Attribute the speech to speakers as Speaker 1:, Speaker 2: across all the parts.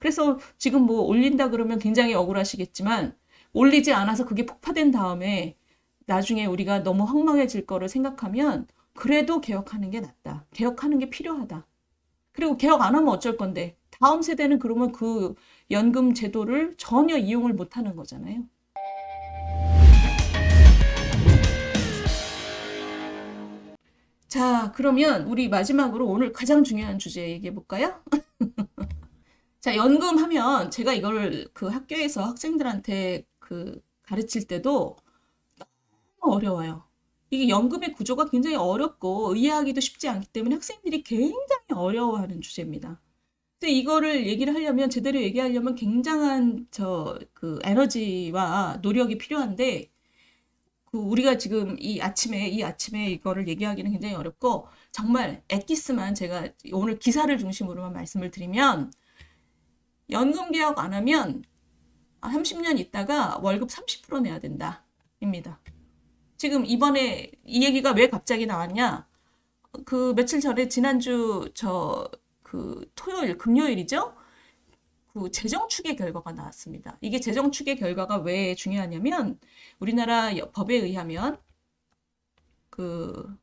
Speaker 1: 그래서 지금 뭐 올린다 그러면 굉장히 억울하시겠지만 올리지 않아서 그게 폭파된 다음에 나중에 우리가 너무 황망해질 거를 생각하면 그래도 개혁하는 게 낫다. 개혁하는 게 필요하다. 그리고 개혁 안 하면 어쩔 건데 다음 세대는 그러면 그 연금 제도를 전혀 이용을 못 하는 거잖아요. 자, 그러면 우리 마지막으로 오늘 가장 중요한 주제 얘기해 볼까요? 자, 연금 하면 제가 이걸 그 학교에서 학생들한테 그 가르칠 때도 너무 어려워요. 이게 연금의 구조가 굉장히 어렵고 이해하기도 쉽지 않기 때문에 학생들이 굉장히 어려워하는 주제입니다. 근데 이거를 얘기를 하려면 제대로 얘기하려면 굉장한 저 그 에너지와 노력이 필요한데 그 우리가 지금 이 아침에 이 아침에 이거를 얘기하기는 굉장히 어렵고 정말 엑기스만 제가 오늘 기사를 중심으로만 말씀을 드리면 연금 개혁 안 하면 30년 있다가 월급 30% 내야 된다. 입니다. 지금 이번에 이 얘기가 왜 갑자기 나왔냐? 그 며칠 전에 지난주 저 그 토요일 금요일이죠? 그 재정 추계 결과가 나왔습니다. 이게 재정 추계 결과가 왜 중요하냐면 우리나라 여- 법에 의하면 그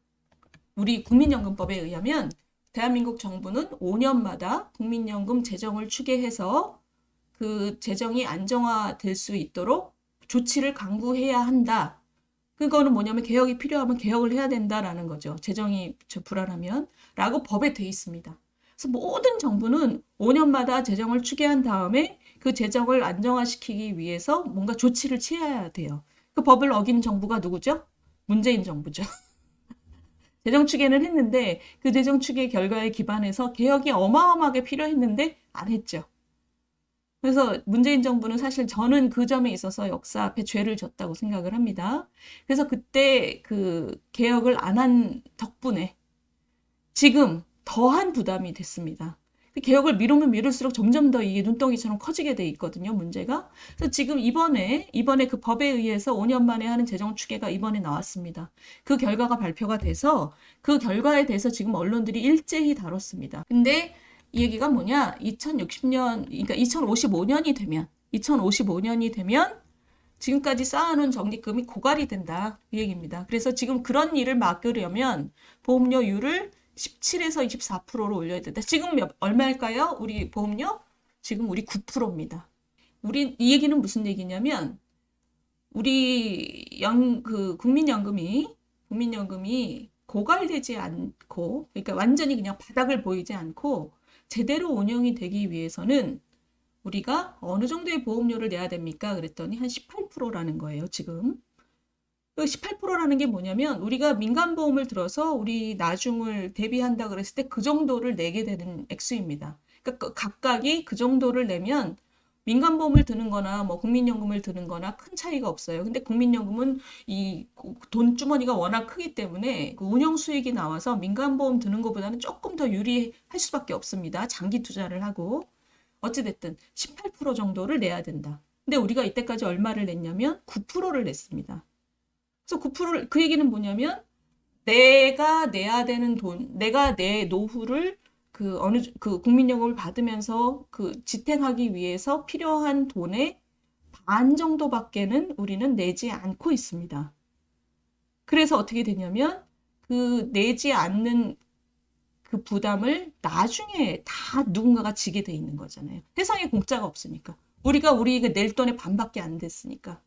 Speaker 1: 우리 국민연금법에 의하면 대한민국 정부는 5년마다 국민연금 재정을 추계해서 그 재정이 안정화될 수 있도록 조치를 강구해야 한다. 그거는 뭐냐면 개혁이 필요하면 개혁을 해야 된다라는 거죠. 재정이 저 불안하면 라고 법에 돼 있습니다. 그래서 모든 정부는 5년마다 재정을 추계한 다음에 그 재정을 안정화시키기 위해서 뭔가 조치를 취해야 돼요. 그 법을 어긴 정부가 누구죠? 문재인 정부죠. 재정 추계는 했는데 그 재정 추계 결과에 기반해서 개혁이 어마어마하게 필요했는데 안 했죠. 그래서 문재인 정부는 사실 저는 그 점에 있어서 역사 앞에 죄를 졌다고 생각을 합니다. 그래서 그때 그 개혁을 안 한 덕분에 지금 더한 부담이 됐습니다. 그 개혁을 미루면 미룰수록 점점 더 이게 눈덩이처럼 커지게 돼 있거든요, 문제가. 그래서 지금 이번에, 이번에 그 법에 의해서 5년 만에 하는 재정 추계가 이번에 나왔습니다. 그 결과가 발표가 돼서 그 결과에 대해서 지금 언론들이 일제히 다뤘습니다. 근데 이 얘기가 뭐냐? 2060년, 그러니까 2055년이 되면, 2055년이 되면 지금까지 쌓아놓은 적립금이 고갈이 된다. 이 얘기입니다. 그래서 지금 그런 일을 막으려면 보험료율을 17에서 24%로 올려야 된다. 지금 몇, 얼마일까요? 우리 보험료? 지금 우리 9%입니다. 우리, 이 얘기는 무슨 얘기냐면, 우리 연, 그, 국민연금이, 국민연금이 고갈되지 않고, 그러니까 완전히 그냥 바닥을 보이지 않고, 제대로 운영이 되기 위해서는 우리가 어느 정도의 보험료를 내야 됩니까? 그랬더니 한 18%라는 거예요, 지금. 그 18%라는 게 뭐냐면 우리가 민간보험을 들어서 우리 나중을 대비한다 그랬을 때 그 정도를 내게 되는 액수입니다. 그러니까 그 각각이 그 정도를 내면 민간보험을 드는 거나 뭐 국민연금을 드는 거나 큰 차이가 없어요. 근데 국민연금은 이 돈 주머니가 워낙 크기 때문에 그 운영 수익이 나와서 민간보험 드는 것보다는 조금 더 유리할 수밖에 없습니다. 장기 투자를 하고. 어찌됐든 18% 정도를 내야 된다. 근데 우리가 이때까지 얼마를 냈냐면 9%를 냈습니다. 그래서 9%를 그 얘기는 뭐냐면 내가 내야 되는 돈, 내가 내 노후를 그 어느 정- 그 국민연금을 받으면서 그 지탱하기 위해서 필요한 돈의 반 정도밖에는 우리는 내지 않고 있습니다. 그래서 어떻게 되냐면 그 내지 않는 그 부담을 나중에 다 누군가가 지게 돼 있는 거잖아요. 세상에 공짜가 없으니까. 우리가 우리 그낼 돈의 반밖에 안 됐으니까.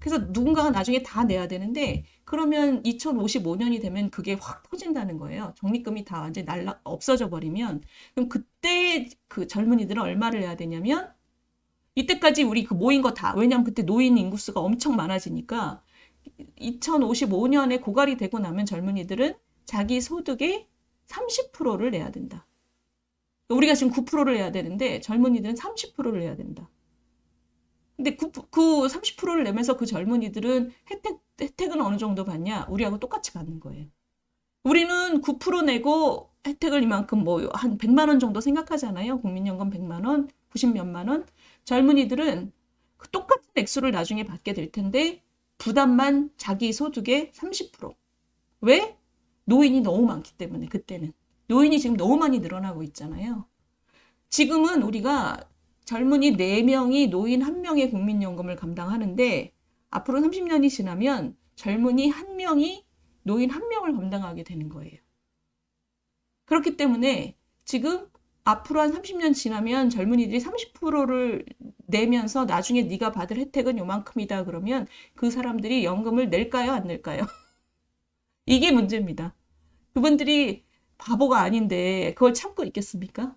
Speaker 1: 그래서 누군가가 나중에 다 내야 되는데 그러면 2055년이 되면 그게 확 터진다는 거예요. 적립금이 다 완전히 날라 없어져 버리면 그럼 그때 그 젊은이들은 얼마를 내야 되냐면 이때까지 우리 그 모인 거 다 왜냐면 그때 노인 인구수가 엄청 많아지니까 2055년에 고갈이 되고 나면 젊은이들은 자기 소득의 30%를 내야 된다. 우리가 지금 9%를 내야 되는데 젊은이들은 30%를 내야 된다. 근데 그, 그 30%를 내면서 그 젊은이들은 혜택, 혜택은 어느 정도 받냐? 우리하고 똑같이 받는 거예요. 우리는 9% 내고 혜택을 이만큼 뭐 한 100만 원 정도 생각하잖아요. 국민연금 100만 원, 90 몇만 원. 젊은이들은 그 똑같은 액수를 나중에 받게 될 텐데 부담만 자기 소득의 30%. 왜? 노인이 너무 많기 때문에 그때는. 노인이 지금 너무 많이 늘어나고 있잖아요. 지금은 우리가 젊은이 4명이 노인 1명의 국민연금을 감당하는데 앞으로 30년이 지나면 젊은이 1명이 노인 1명을 감당하게 되는 거예요. 그렇기 때문에 지금 앞으로 한 30년 지나면 젊은이들이 30%를 내면서 나중에 네가 받을 혜택은 요만큼이다 그러면 그 사람들이 연금을 낼까요? 안 낼까요? 이게 문제입니다. 그분들이 바보가 아닌데 그걸 참고 있겠습니까?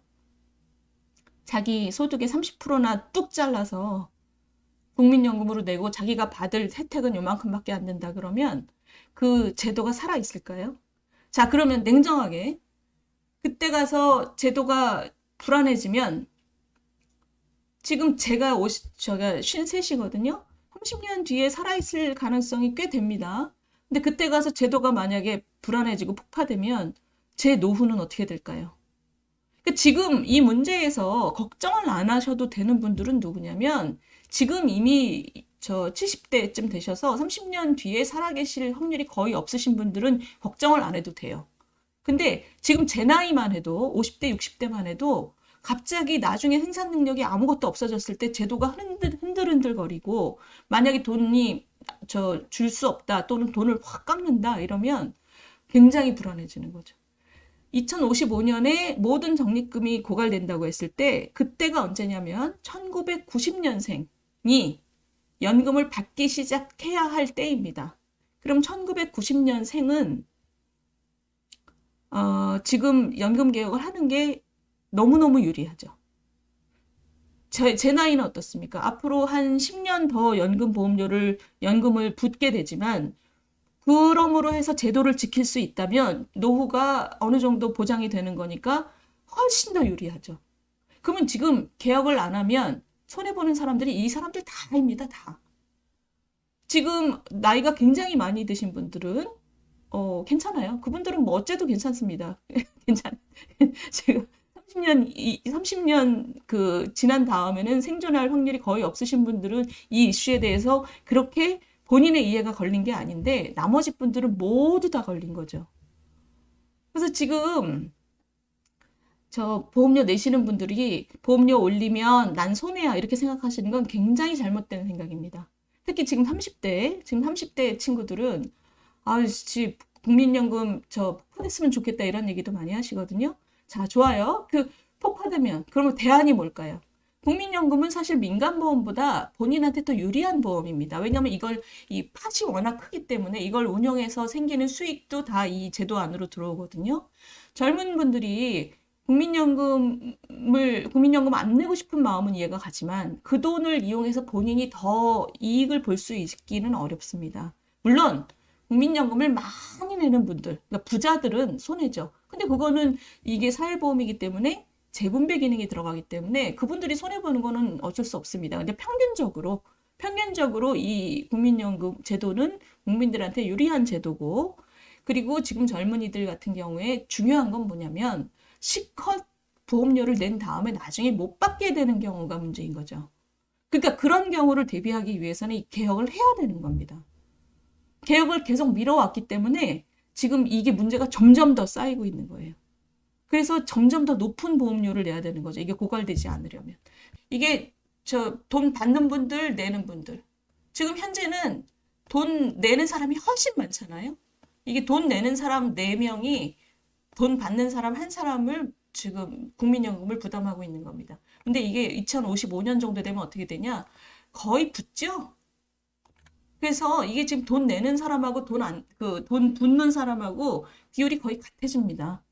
Speaker 1: 자기 소득의 30%나 뚝 잘라서 국민연금으로 내고 자기가 받을 혜택은 요만큼밖에 안 된다 그러면 그 제도가 살아 있을까요? 자, 그러면 냉정하게 그때 가서 제도가 불안해지면 지금 제가 50, 제가 53이거든요. 30년 뒤에 살아있을 가능성이 꽤 됩니다. 근데 그때 가서 제도가 만약에 불안해지고 폭파되면 제 노후는 어떻게 될까요? 그러니까 지금 이 문제에서 걱정을 안 하셔도 되는 분들은 누구냐면 지금 이미 저 70대쯤 되셔서 30년 뒤에 살아계실 확률이 거의 없으신 분들은 걱정을 안 해도 돼요. 근데 지금 제 나이만 해도 50대, 60대만 해도 갑자기 나중에 생산 능력이 아무것도 없어졌을 때 제도가 흔들, 흔들흔들거리고 만약에 돈이 저 줄 수 없다 또는 돈을 확 깎는다 이러면 굉장히 불안해지는 거죠. 2055년에 모든 적립금이 고갈된다고 했을 때 그때가 언제냐면 1990년생이 연금을 받기 시작해야 할 때입니다. 그럼 1990년생은 어, 지금 연금 개혁을 하는 게 너무너무 유리하죠. 제, 제 나이는 어떻습니까? 앞으로 한 10년 더 연금 보험료를, 연금을 붓게 되지만, 그럼으로 해서 제도를 지킬 수 있다면, 노후가 어느 정도 보장이 되는 거니까 훨씬 더 유리하죠. 그러면 지금 개혁을 안 하면, 손해보는 사람들이 이 사람들 다입니다, 다. 지금 나이가 굉장히 많이 드신 분들은 어, 괜찮아요. 그분들은 뭐 어째도 괜찮습니다. 괜찮. 지금 30년, 이, 30년 그 지난 다음에는 생존할 확률이 거의 없으신 분들은 이 이슈에 대해서 그렇게 본인의 이해가 걸린 게 아닌데 나머지 분들은 모두 다 걸린 거죠. 그래서 지금 저 보험료 내시는 분들이 보험료 올리면 난 손해야 이렇게 생각하시는 건 굉장히 잘못된 생각입니다. 특히 지금 30대, 지금 30대 친구들은 아씨 국민연금 저 폭파됐으면 좋겠다 이런 얘기도 많이 하시거든요. 자, 좋아요. 그 폭파되면 그러면 대안이 뭘까요? 국민연금은 사실 민간보험보다 본인한테 더 유리한 보험입니다. 왜냐하면 이걸 이 팟이 워낙 크기 때문에 이걸 운영해서 생기는 수익도 다 이 제도 안으로 들어오거든요. 젊은 분들이 국민연금을 국민연금 안 내고 싶은 마음은 이해가 가지만 그 돈을 이용해서 본인이 더 이익을 볼 수 있기는 어렵습니다. 물론 국민연금을 많이 내는 분들, 그러니까 부자들은 손해죠. 근데 그거는 이게 사회보험이기 때문에 재분배 기능이 들어가기 때문에 그분들이 손해보는 거는 어쩔 수 없습니다. 근데 평균적으로, 평균적으로 이 국민연금 제도는 국민들한테 유리한 제도고, 그리고 지금 젊은이들 같은 경우에 중요한 건 뭐냐면, 실컷 보험료를 낸 다음에 나중에 못 받게 되는 경우가 문제인 거죠. 그러니까 그런 경우를 대비하기 위해서는 이 개혁을 해야 되는 겁니다. 개혁을 계속 미뤄왔기 때문에 지금 이게 문제가 점점 더 쌓이고 있는 거예요. 그래서 점점 더 높은 보험료를 내야 되는 거죠. 이게 고갈되지 않으려면. 이게 저 돈 받는 분들, 내는 분들. 지금 현재는 돈 내는 사람이 훨씬 많잖아요. 이게 돈 내는 사람 4명이 돈 받는 사람 한 사람을 지금 국민연금을 부담하고 있는 겁니다. 근데 이게 2055년 정도 되면 어떻게 되냐? 거의 붙죠? 그래서 이게 지금 돈 내는 사람하고 돈 안, 그돈 붓는 사람하고 비율이 거의 같아집니다.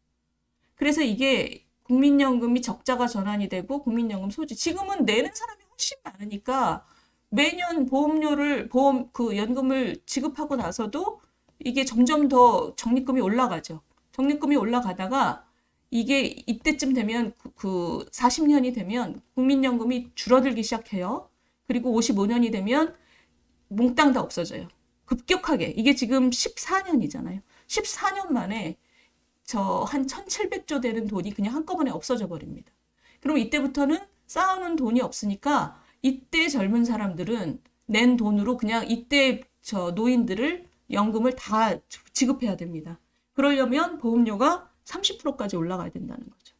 Speaker 1: 그래서 이게 국민연금이 적자가 전환이 되고 국민연금 소지. 지금은 내는 사람이 훨씬 많으니까 매년 보험료를, 보험, 그 연금을 지급하고 나서도 이게 점점 더 적립금이 올라가죠. 적립금이 올라가다가 이게 이때쯤 되면 그, 그 40년이 되면 국민연금이 줄어들기 시작해요. 그리고 55년이 되면 몽땅 다 없어져요. 급격하게. 이게 지금 14년이잖아요. 14년 만에 저 한 1700조 되는 돈이 그냥 한꺼번에 없어져 버립니다. 그럼 이때부터는 쌓아놓은 돈이 없으니까 이때 젊은 사람들은 낸 돈으로 그냥 이때 저 노인들을 연금을 다 지급해야 됩니다. 그러려면 보험료가 30%까지 올라가야 된다는 거죠.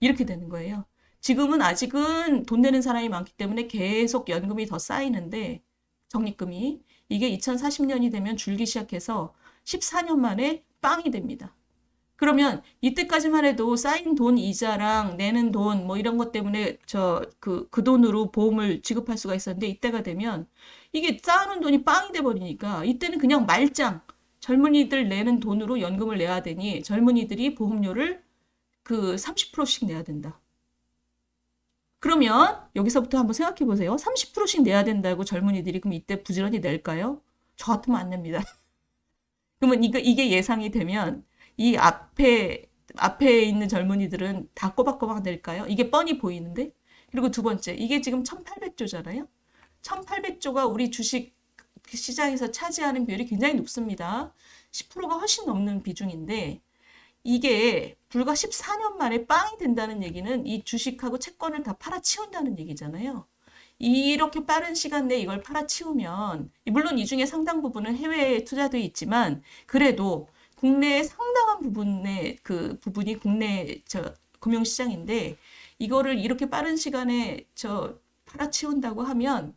Speaker 1: 이렇게 되는 거예요. 지금은 아직은 돈 내는 사람이 많기 때문에 계속 연금이 더 쌓이는데 적립금이 이게 2040년이 되면 줄기 시작해서 14년 만에 빵이 됩니다. 그러면 이때까지만 해도 쌓인 돈 이자랑 내는 돈 뭐 이런 것 때문에 저그그 돈으로 보험을 지급할 수가 있었는데 이때가 되면 이게 쌓아놓은 돈이 빵이 돼 버리니까 이때는 그냥 말짱 젊은이들 내는 돈으로 연금을 내야 되니 젊은이들이 보험료를 그 30%씩 내야 된다. 그러면 여기서부터 한번 생각해 보세요. 30%씩 내야 된다고 젊은이들이 그럼 이때 부지런히 낼까요? 저 같으면 안 냅니다. 그러면 이거 이게 예상이 되면 이 앞에 앞에 있는 젊은이들은 다 꼬박꼬박 낼까요? 이게 뻔히 보이는데. 그리고 두 번째, 이게 지금 1,800조잖아요. 1,800조가 우리 주식 시장에서 차지하는 비율이 굉장히 높습니다. 10%가 훨씬 넘는 비중인데 이게 불과 14년 만에 빵이 된다는 얘기는 이 주식하고 채권을 다 팔아치운다는 얘기잖아요. 이렇게 빠른 시간 내에 이걸 팔아치우면 물론 이 중에 상당 부분은 해외에 투자돼 있지만 그래도 국내의 상당한 부분의 그 부분이 국내 저 금융시장인데 이거를 이렇게 빠른 시간에 저 팔아치운다고 하면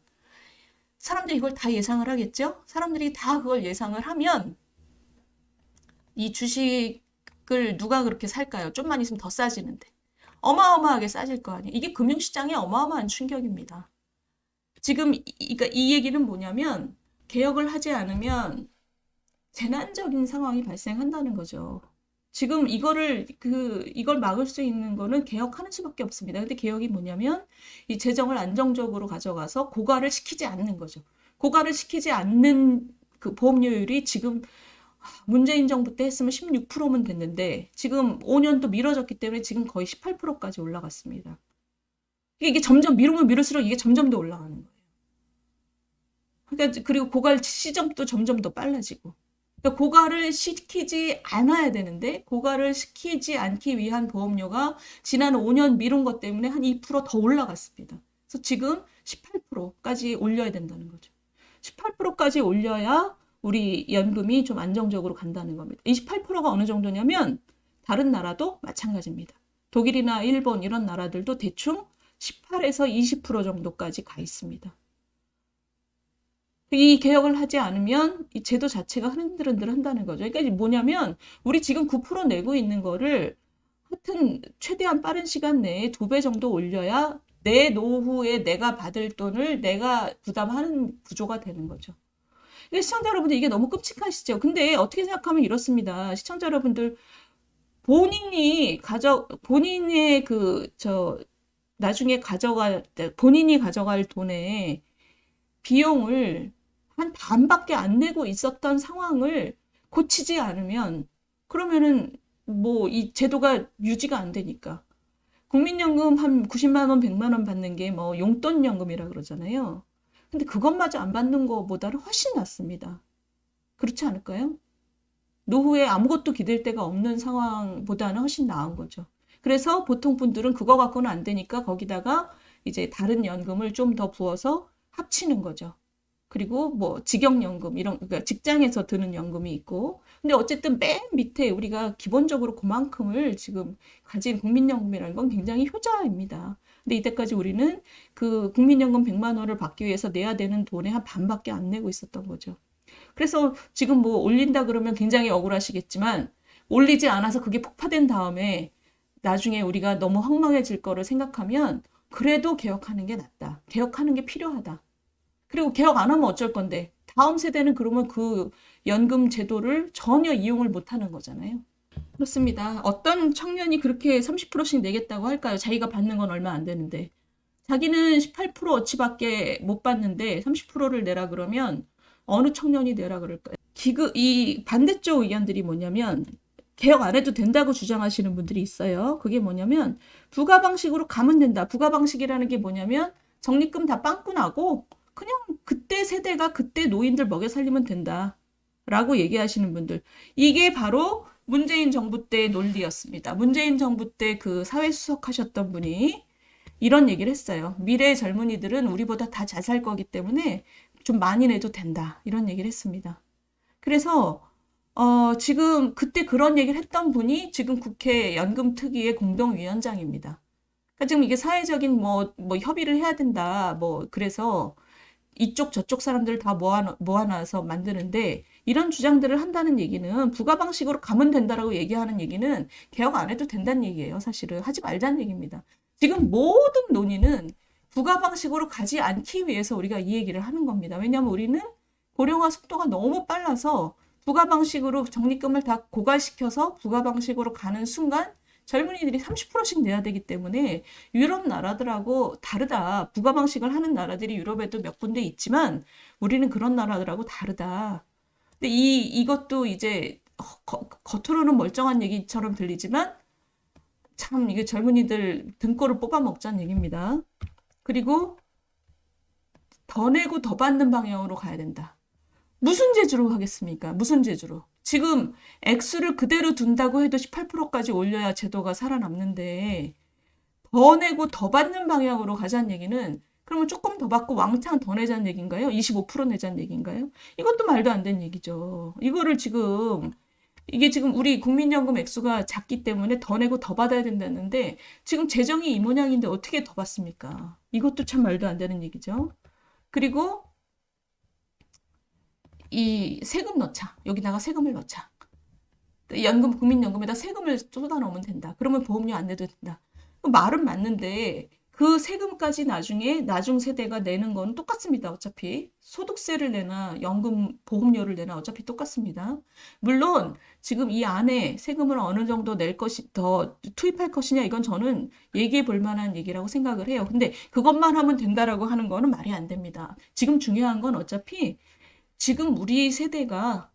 Speaker 1: 사람들이 이걸 다 예상을 하겠죠? 사람들이 다 그걸 예상을 하면 이 주식을 누가 그렇게 살까요? 좀만 있으면 더 싸지는데. 어마어마하게 싸질 거 아니에요. 이게 금융시장에 어마어마한 충격입니다. 지금 이, 그러니까 이 얘기는 뭐냐면 개혁을 하지 않으면 재난적인 상황이 발생한다는 거죠. 지금 이거를 그 이걸 막을 수 있는 거는 개혁하는 수밖에 없습니다. 근데 개혁이 뭐냐면 이 재정을 안정적으로 가져가서 고갈을 시키지 않는 거죠. 고갈을 시키지 않는 그 보험료율이 지금 문재인 정부 때 했으면 16%면 됐는데 지금 5년도 미뤄졌기 때문에 지금 거의 18%까지 올라갔습니다. 이게 점점 미루면 미룰수록 이게 점점 더 올라가는 거예요. 그러니까 그리고 고갈 시점도 점점 더 빨라지고. 그러니까 고갈을 시키지 않아야 되는데 고갈을 시키지 않기 위한 보험료가 지난 5년 미룬 것 때문에 한 2%더 올라갔습니다. 그래서 지금 18%까지 올려야 된다는 거죠. 18%까지 올려야 우리 연금이 좀 안정적으로 간다는 겁니다. 28%가 어느 정도냐면 다른 나라도 마찬가지입니다. 독일이나 일본 이런 나라들도 대충 18에서 20% 정도까지 가 있습니다. 이 개혁을 하지 않으면 이 제도 자체가 흔들흔들 한다는 거죠. 그러니까 뭐냐면 우리 지금 9% 내고 있는 거를 하여튼 최대한 빠른 시간 내에 두 배 정도 올려야 내 노후에 내가 받을 돈을 내가 부담하는 구조가 되는 거죠. 근데 시청자 여러분들 이게 너무 끔찍하시죠? 근데 어떻게 생각하면 이렇습니다. 시청자 여러분들 본인이 가져 본인의 그 저 나중에 가져갈 때 본인이 가져갈 돈의 비용을 한 반밖에 안 내고 있었던 상황을 고치지 않으면 그러면은 뭐 이 제도가 유지가 안 되니까 국민연금 한 90만 원, 100만 원 받는 게 뭐 용돈 연금이라 그러잖아요. 근데 그것마저 안 받는 것보다는 훨씬 낫습니다. 그렇지 않을까요? 노후에 아무것도 기댈 데가 없는 상황보다는 훨씬 나은 거죠. 그래서 보통 분들은 그거 갖고는 안 되니까 거기다가 이제 다른 연금을 좀 더 부어서 합치는 거죠. 그리고 뭐 직영연금 이런 그러니까 직장에서 드는 연금이 있고 근데 어쨌든 맨 밑에 우리가 기본적으로 그만큼을 지금 가진 국민연금이라는 건 굉장히 효자입니다. 근데 이때까지 우리는 그 국민연금 100만 원을 받기 위해서 내야 되는 돈의 한 반밖에 안 내고 있었던 거죠. 그래서 지금 뭐 올린다 그러면 굉장히 억울하시겠지만 올리지 않아서 그게 폭파된 다음에 나중에 우리가 너무 황망해질 거를 생각하면 그래도 개혁하는 게 낫다. 개혁하는 게 필요하다. 그리고 개혁 안 하면 어쩔 건데 다음 세대는 그러면 그 연금 제도를 전혀 이용을 못 하는 거잖아요. 그렇습니다. 어떤 청년이 그렇게 30%씩 내겠다고 할까요? 자기가 받는 건 얼마 안 되는데. 자기는 18% 어치밖에 못 받는데 30%를 내라 그러면 어느 청년이 내라 그럴까요? 기그, 이 반대쪽 의견들이 뭐냐면 개혁 안 해도 된다고 주장하시는 분들이 있어요. 그게 뭐냐면 부가 방식으로 가면 된다. 부가 방식이라는 게 뭐냐면 적립금 다 빵꾸 나고 그냥 그때 세대가 그때 노인들 먹여 살리면 된다. 라고 얘기하시는 분들. 이게 바로 문재인 정부 때 논리였습니다. 문재인 정부 때 그 사회수석 하셨던 분이 이런 얘기를 했어요. 미래 젊은이들은 우리보다 다 잘 살 거기 때문에 좀 많이 내도 된다. 이런 얘기를 했습니다. 그래서 어, 지금 그때 그런 얘기를 했던 분이 지금 국회 연금특위의 공동위원장입니다. 그러니까 지금 이게 사회적인 뭐, 뭐 협의를 해야 된다. 뭐, 그래서 이쪽 저쪽 사람들을 다 모아, 모아놔서 만드는데 이런 주장들을 한다는 얘기는 부가 방식으로 가면 된다라고 얘기하는 얘기는 개혁 안 해도 된다는 얘기예요. 사실은 하지 말자는 얘기입니다. 지금 모든 논의는 부가 방식으로 가지 않기 위해서 우리가 이 얘기를 하는 겁니다. 왜냐하면 우리는 고령화 속도가 너무 빨라서 부가 방식으로 적립금을 다 고갈시켜서 부가 방식으로 가는 순간 젊은이들이 30%씩 내야 되기 때문에 유럽 나라들하고 다르다. 부가 방식을 하는 나라들이 유럽에도 몇 군데 있지만 우리는 그런 나라들하고 다르다. 근데 이 이것도 이제 거- 겉으로는 멀쩡한 얘기처럼 들리지만 참 이게 젊은이들 등골을 뽑아 먹자는 얘기입니다. 그리고 더 내고 더 받는 방향으로 가야 된다. 무슨 재주로 하겠습니까? 무슨 재주로? 지금 액수를 그대로 둔다고 해도 18%까지 올려야 제도가 살아남는데 더 내고 더 받는 방향으로 가자는 얘기는 그러면 조금 더 받고 왕창 더 내자는 얘기인가요? 25% 내자는 얘기인가요? 이것도 말도 안 되는 얘기죠. 이거를 지금 이게 지금 우리 국민연금 액수가 작기 때문에 더 내고 더 받아야 된다는데 지금 재정이 이 모양인데 어떻게 더 받습니까? 이것도 참 말도 안 되는 얘기죠. 그리고 이 세금 넣자. 여기다가 세금을 넣자. 연금, 국민연금에다 세금을 쏟아 넣으면 된다. 그러면 보험료 안 내도 된다. 그 말은 맞는데 그 세금까지 나중에 나중 세대가 내는 건 똑같습니다. 어차피 소득세를 내나 연금 보험료를 내나 어차피 똑같습니다. 물론 지금 이 안에 세금을 어느 정도 낼 것이 더 투입할 것이냐 이건 저는 얘기해 볼 만한 얘기라고 생각을 해요. 근데 그것만 하면 된다라고 하는 거는 말이 안 됩니다. 지금 중요한 건 어차피 지금 우리 세대가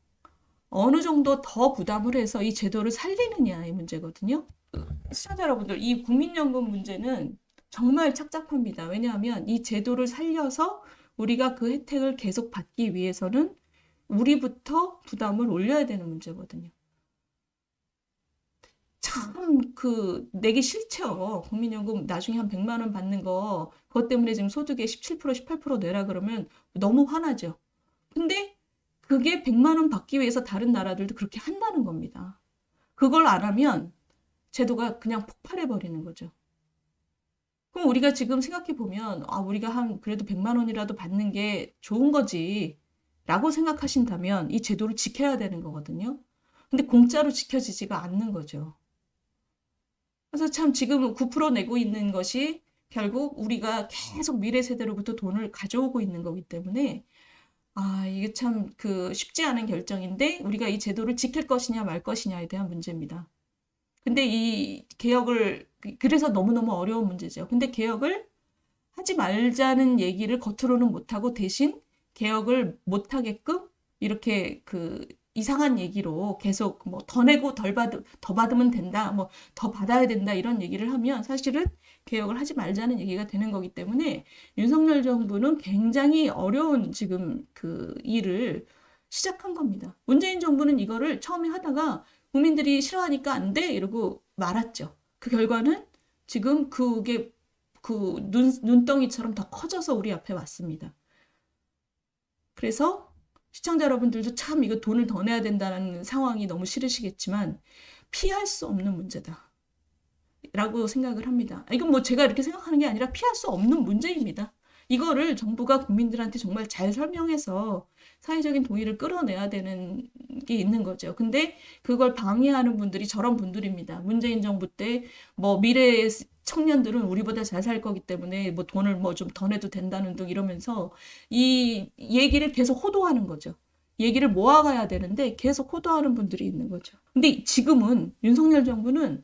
Speaker 1: 어느 정도 더 부담을 해서 이 제도를 살리느냐의 문제거든요. 시청자 여러분들, 이 국민연금 문제는 정말 착잡합니다. 왜냐하면 이 제도를 살려서 우리가 그 혜택을 계속 받기 위해서는 우리부터 부담을 올려야 되는 문제거든요. 참, 그, 내기 싫죠. 국민연금 나중에 한 100만 원 받는 거, 그것 때문에 지금 소득의 17%, 18% 내라 그러면 너무 화나죠. 근데 그게 100만 원 받기 위해서 다른 나라들도 그렇게 한다는 겁니다. 그걸 안 하면 제도가 그냥 폭발해 버리는 거죠. 그럼 우리가 지금 생각해 보면 아 우리가 한 그래도 100만 원이라도 받는 게 좋은 거지 라고 생각하신다면 이 제도를 지켜야 되는 거거든요. 근데 공짜로 지켜지지가 않는 거죠. 그래서 참 지금 9% 내고 있는 것이 결국 우리가 계속 미래 세대로부터 돈을 가져오고 있는 거기 때문에 아, 이게 참 그 쉽지 않은 결정인데 우리가 이 제도를 지킬 것이냐 말 것이냐에 대한 문제입니다. 근데 이 개혁을 그래서 너무너무 어려운 문제죠. 근데 개혁을 하지 말자는 얘기를 겉으로는 못하고 대신 개혁을 못하게끔 이렇게 그 이상한 얘기로 계속 뭐 더 내고 덜 받, 더 받으면 된다, 뭐 더 받아야 된다 이런 얘기를 하면 사실은 개혁을 하지 말자는 얘기가 되는 거기 때문에 윤석열 정부는 굉장히 어려운 지금 그 일을 시작한 겁니다. 문재인 정부는 이거를 처음에 하다가 국민들이 싫어하니까 안 돼 이러고 말았죠. 그 결과는 지금 그게 그 눈, 눈덩이처럼 더 커져서 우리 앞에 왔습니다. 그래서 시청자 여러분들도 참 이거 돈을 더 내야 된다는 상황이 너무 싫으시겠지만 피할 수 없는 문제다. 라고 생각을 합니다. 이건 뭐 제가 이렇게 생각하는 게 아니라 피할 수 없는 문제입니다. 이거를 정부가 국민들한테 정말 잘 설명해서 사회적인 동의를 끌어내야 되는 게 있는 거죠. 근데 그걸 방해하는 분들이 저런 분들입니다. 문재인 정부 때 뭐 미래의 청년들은 우리보다 잘 살 거기 때문에 뭐 돈을 뭐 좀 더 내도 된다는 등 이러면서 이 얘기를 계속 호도하는 거죠. 얘기를 모아가야 되는데 계속 호도하는 분들이 있는 거죠. 근데 지금은 윤석열 정부는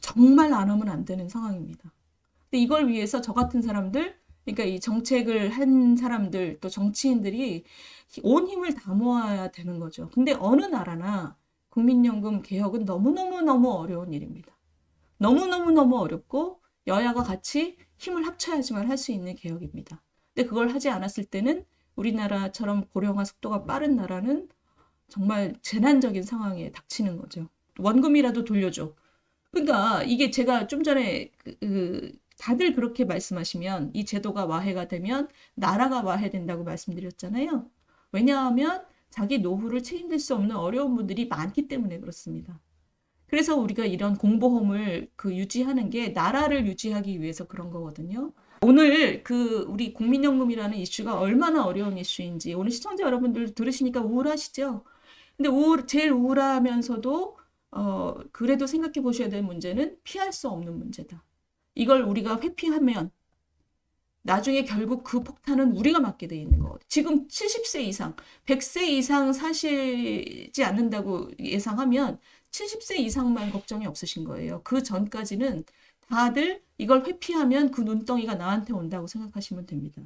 Speaker 1: 정말 안 하면 안 되는 상황입니다. 근데 이걸 위해서 저 같은 사람들, 그러니까 이 정책을 한 사람들, 또 정치인들이 온 힘을 다 모아야 되는 거죠. 근데 어느 나라나 국민연금 개혁은 너무너무너무 어려운 일입니다. 너무너무너무 어렵고 여야가 같이 힘을 합쳐야지만 할 수 있는 개혁입니다. 근데 그걸 하지 않았을 때는 우리나라처럼 고령화 속도가 빠른 나라는 정말 재난적인 상황에 닥치는 거죠. 원금이라도 돌려줘. 그러니까 이게 제가 좀 전에 그, 그 다들 그렇게 말씀하시면 이 제도가 와해가 되면 나라가 와해된다고 말씀드렸잖아요. 왜냐하면 자기 노후를 책임질 수 없는 어려운 분들이 많기 때문에 그렇습니다. 그래서 우리가 이런 공보험을 그 유지하는 게 나라를 유지하기 위해서 그런 거거든요. 오늘 그 우리 국민연금이라는 이슈가 얼마나 어려운 이슈인지 오늘 시청자 여러분들 들으시니까 우울하시죠? 근데 우울, 제일 우울하면서도 어, 그래도 생각해 보셔야 될 문제는 피할 수 없는 문제다. 이걸 우리가 회피하면 나중에 결국 그 폭탄은 우리가 맞게 돼 있는 거거든요. 지금 70세 이상, 100세 이상 사시지 않는다고 예상하면 70세 이상만 걱정이 없으신 거예요. 그 전까지는 다들 이걸 회피하면 그 눈덩이가 나한테 온다고 생각하시면 됩니다.